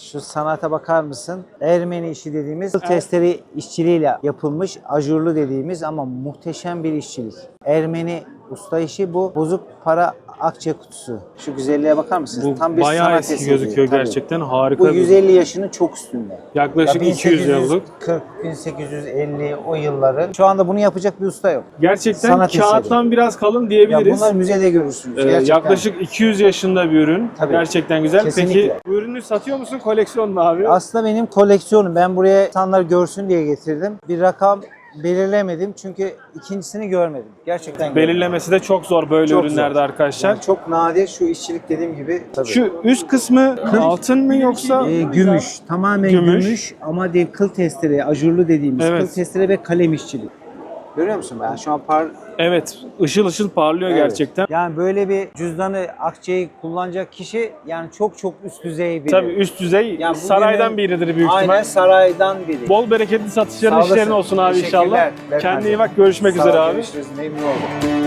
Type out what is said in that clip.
Şu sanata bakar mısın? Ermeni işi dediğimiz testleri işçiliğiyle yapılmış ajurlu dediğimiz ama muhteşem bir işçilik. Ermeni usta işi bu. Bozuk para akçe kutusu. Şu güzelliğe bakar mısınız? Bu Tam bir bayağı sanat eski eseri. gözüküyor Tabii. gerçekten. Harika Bu bir- 150 yaşının çok üstünde. Yaklaşık Ya 200 yıllık. 1840, 1850 o yılların. Şu anda bunu yapacak bir usta yok. Gerçekten Sanat kağıttan biraz kalın Ya diyebiliriz. bunlar müzede görürsünüz. Ee, Gerçekten. yaklaşık 200 yaşında bir ürün. Tabii. Gerçekten güzel. Kesinlikle. Peki bu ürünü satıyor musun? Koleksiyon mu abi? Aslında benim koleksiyonum. Ben buraya insanlar görsün diye getirdim. Bir rakam belirlemedim çünkü ikincisini görmedim. Gerçekten görmedim. Belirlemesi de çok zor böyle Çok ürünlerde zor. arkadaşlar. Yani çok nadir şu işçilik dediğim gibi. Tabii. Şu üst kısmı altın mı yoksa? Ee, gümüş, tamamen Gümüş. gümüş, ama değil kıl testleri, ajurlu dediğimiz Evet. kıl testleri ve kalem işçilik. Görüyor musun ben şu an par Evet, ışıl ışıl parlıyor Evet. gerçekten. Yani böyle bir cüzdanı, akçeyi kullanacak kişi yani çok çok üst düzey biri. Tabii üst düzey Yani saraydan bugünün- biridir büyük Aynen ihtimal. saraydan biri. Bol bereketli satışların işlerin olsun abi inşallah. Kendine iyi bak görüşmek Sağ üzere abi. Görüşürüz. Memnun oldum.